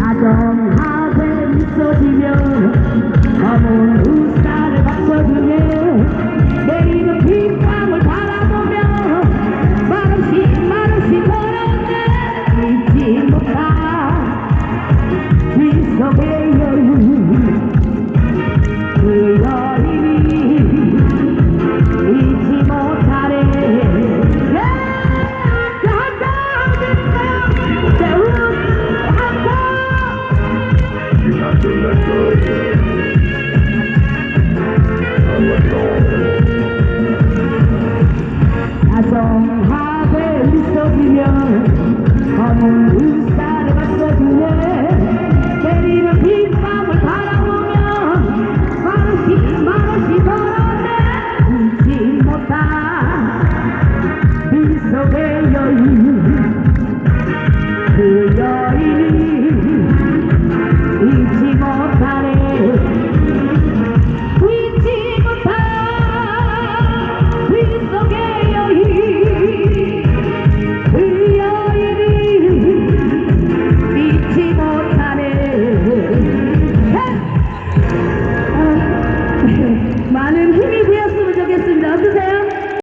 가정하에 미소지며 I don't have a little million. 많은 힘이 되었으면 좋겠습니다. 어떠세요?